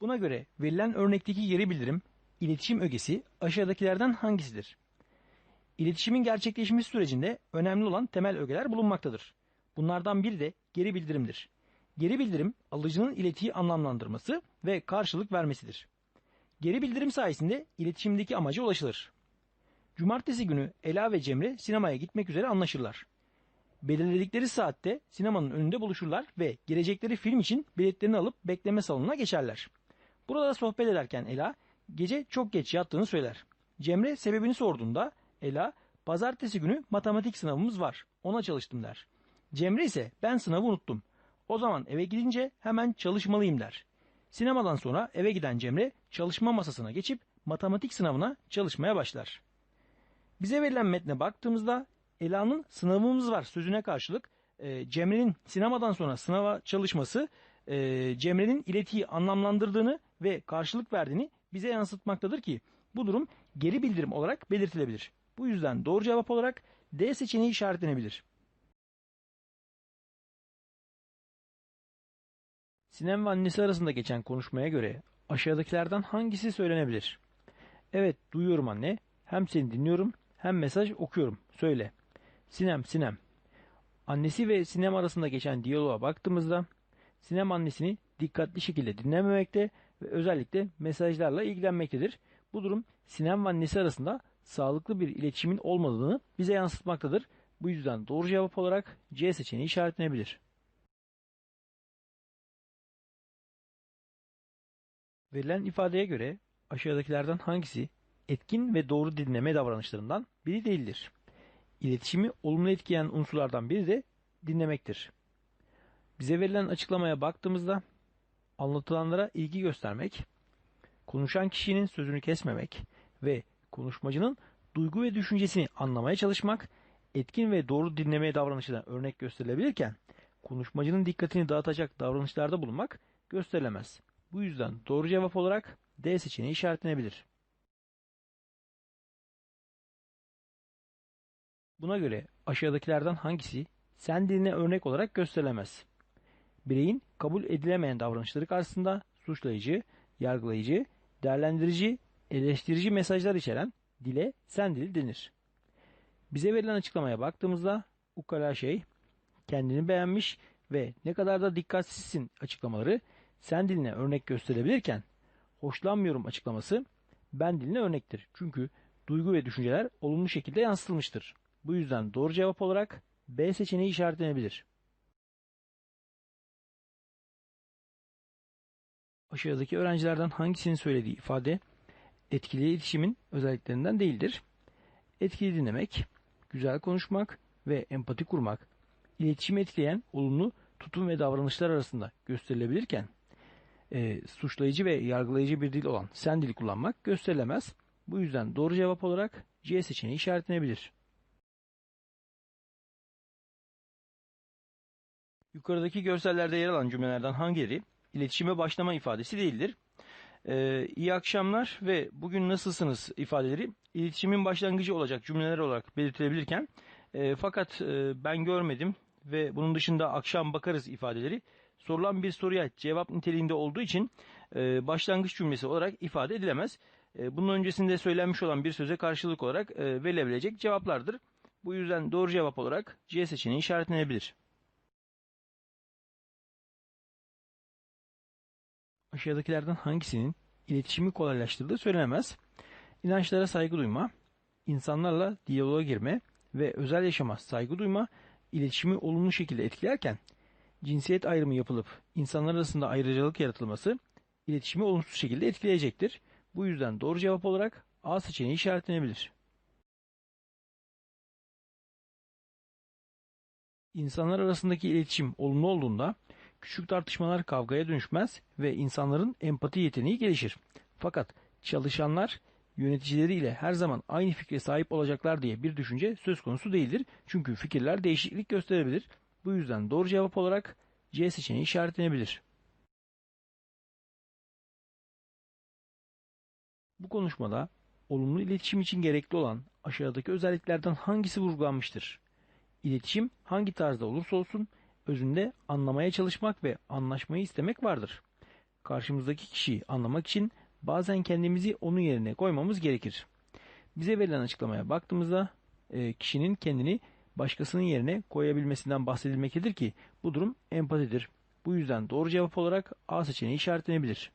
Buna göre verilen örnekteki geri bildirim, iletişim ögesi aşağıdakilerden hangisidir? İletişimin gerçekleşmesi sürecinde önemli olan temel ögeler bulunmaktadır. Bunlardan biri de geri bildirimdir. Geri bildirim, alıcının iletiyi anlamlandırması ve karşılık vermesidir. Geri bildirim sayesinde iletişimdeki amaca ulaşılır. Cumartesi günü Ela ve Cemre sinemaya gitmek üzere anlaşırlar. Belirledikleri saatte sinemanın önünde buluşurlar ve gelecekleri film için biletlerini alıp bekleme salonuna geçerler. Burada sohbet ederken Ela gece çok geç yattığını söyler. Cemre sebebini sorduğunda Ela pazartesi günü matematik sınavımız var ona çalıştım der. Cemre ise ben sınavı unuttum. O zaman eve gidince hemen çalışmalıyım der. Sinemadan sonra eve giden Cemre çalışma masasına geçip matematik sınavına çalışmaya başlar. Bize verilen metne baktığımızda Ela'nın sınavımız var sözüne karşılık e, Cemre'nin sinemadan sonra sınava çalışması e, Cemre'nin iletiyi anlamlandırdığını ve karşılık verdiğini bize yansıtmaktadır ki bu durum geri bildirim olarak belirtilebilir. Bu yüzden doğru cevap olarak D seçeneği işaretlenebilir. Sinem ve annesi arasında geçen konuşmaya göre aşağıdakilerden hangisi söylenebilir? Evet duyuyorum anne. Hem seni dinliyorum hem mesaj okuyorum. Söyle. Sinem, Sinem. Annesi ve Sinem arasında geçen diyaloğa baktığımızda Sinem annesini dikkatli şekilde dinlememekte ve özellikle mesajlarla ilgilenmektedir. Bu durum Sinem ve annesi arasında sağlıklı bir iletişimin olmadığını bize yansıtmaktadır. Bu yüzden doğru cevap olarak C seçeneği işaretlenebilir. Verilen ifadeye göre aşağıdakilerden hangisi etkin ve doğru dinleme davranışlarından biri değildir? İletişimi olumlu etkileyen unsurlardan biri de dinlemektir. Bize verilen açıklamaya baktığımızda anlatılanlara ilgi göstermek, konuşan kişinin sözünü kesmemek ve konuşmacının duygu ve düşüncesini anlamaya çalışmak etkin ve doğru dinlemeye davranışına örnek gösterilebilirken konuşmacının dikkatini dağıtacak davranışlarda bulunmak gösterilemez. Bu yüzden doğru cevap olarak D seçeneği işaretlenebilir. Buna göre aşağıdakilerden hangisi sen diline örnek olarak gösterilemez? Bireyin kabul edilemeyen davranışları karşısında suçlayıcı, yargılayıcı, değerlendirici, eleştirici mesajlar içeren dile sen dili denir. Bize verilen açıklamaya baktığımızda ukala şey, kendini beğenmiş ve ne kadar da dikkatsizsin açıklamaları sen diline örnek gösterebilirken hoşlanmıyorum açıklaması ben diline örnektir. Çünkü duygu ve düşünceler olumlu şekilde yansıtılmıştır. Bu yüzden doğru cevap olarak B seçeneği işaretlenebilir. Aşağıdaki öğrencilerden hangisinin söylediği ifade etkili iletişimin özelliklerinden değildir. Etkili dinlemek, güzel konuşmak ve empati kurmak, iletişimi etkileyen olumlu tutum ve davranışlar arasında gösterilebilirken, e, suçlayıcı ve yargılayıcı bir dil olan sen dili kullanmak gösterilemez. Bu yüzden doğru cevap olarak C seçeneği işaretlenebilir. Yukarıdaki görsellerde yer alan cümlelerden hangileri iletişime başlama ifadesi değildir? Ee, iyi akşamlar ve bugün nasılsınız ifadeleri iletişimin başlangıcı olacak cümleler olarak belirtilebilirken e, fakat e, ben görmedim ve bunun dışında akşam bakarız ifadeleri sorulan bir soruya cevap niteliğinde olduğu için e, başlangıç cümlesi olarak ifade edilemez. E, bunun öncesinde söylenmiş olan bir söze karşılık olarak e, verilebilecek cevaplardır. Bu yüzden doğru cevap olarak C seçeneği işaretlenebilir. Aşağıdakilerden hangisinin iletişimi kolaylaştırdığı söylenemez. İnançlara saygı duyma, insanlarla diyaloğa girme ve özel yaşama saygı duyma iletişimi olumlu şekilde etkilerken cinsiyet ayrımı yapılıp insanlar arasında ayrıcalık yaratılması iletişimi olumsuz şekilde etkileyecektir. Bu yüzden doğru cevap olarak A seçeneği işaretlenebilir. İnsanlar arasındaki iletişim olumlu olduğunda küçük tartışmalar kavgaya dönüşmez ve insanların empati yeteneği gelişir. Fakat çalışanlar yöneticileriyle her zaman aynı fikre sahip olacaklar diye bir düşünce söz konusu değildir. Çünkü fikirler değişiklik gösterebilir. Bu yüzden doğru cevap olarak C seçeneği işaretlenebilir. Bu konuşmada olumlu iletişim için gerekli olan aşağıdaki özelliklerden hangisi vurgulanmıştır? İletişim hangi tarzda olursa olsun özünde anlamaya çalışmak ve anlaşmayı istemek vardır. Karşımızdaki kişiyi anlamak için bazen kendimizi onun yerine koymamız gerekir. Bize verilen açıklamaya baktığımızda e, kişinin kendini başkasının yerine koyabilmesinden bahsedilmektedir ki bu durum empatidir. Bu yüzden doğru cevap olarak A seçeneği işaretlenebilir.